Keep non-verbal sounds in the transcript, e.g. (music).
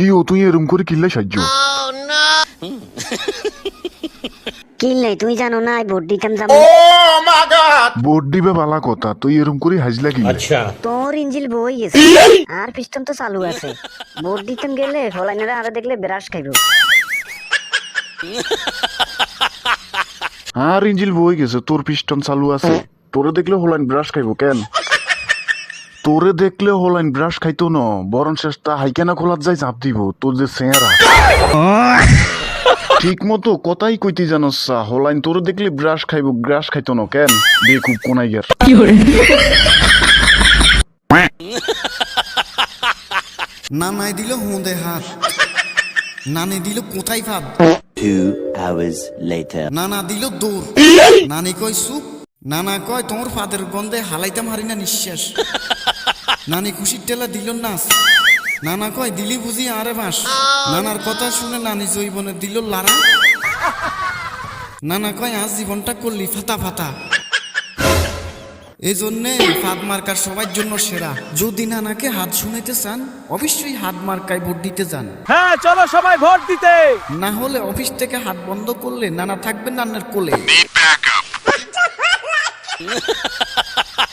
কি ও তুই এরম করে কিল্লে সাহায্য কিল নাই তুই জানো না আই ভোট দিতাম যাব ভোট দিবে বালা কথা তুই এরম করে হাজলা কি তোর ইঞ্জিল বই গেছে। আর পিস্টন তো চালু আছে। ভোট দিতাম গেলে ফলাইনারা আরে দেখলে ব্রাশ খাইব। আর ইঞ্জিল বই গেছে তোর পিস্টন চালু আছে। তোরে দেখলে হলাইন ব্রাশ খাইবো কেন? তোরে দেখলে হলাইন ব্রাশ খাইতো ন। বরং শেষটা হাইকেনা খোলার যাই চাপ দিব তোর যে চেহারা। ঠিক মতো কথাই কইতে জানোস সা হলাইন তোরে দেখলে ব্রাশ খাইবো ব্রাশ খাইতো ন কেন? বেকুব কোনাই গের নানাই দিল হুঁদে হাত। নানি দিল কোথায় ফাঁদ Two hours later. নানা দিল দৌড় নানি কয় সুপ নানা কয় তোমার ফাদের গন্ধে হালাইতাম হারি না নিঃশ্বাস। নানি খুশির টেলা দিল নাচ নানা কয় দিলি বুঝি আরে বাস। নানার কথা শুনে নানি জৈবনে দিল লারা। নানা কয় আজ জীবনটা করলি ফাতা ফাতা। এই জন্যে হাত মার্কার সবার জন্য সেরা। যদি নানাকে হাত শুনাইতে চান অবশ্যই হাত মার্কায় ভোট দিতে যান। হ্যাঁ চলো সবাই ভোট দিতে। না হলে অফিস থেকে হাত বন্ধ করলে নানা থাকবেন নানার কোলে। (laughs)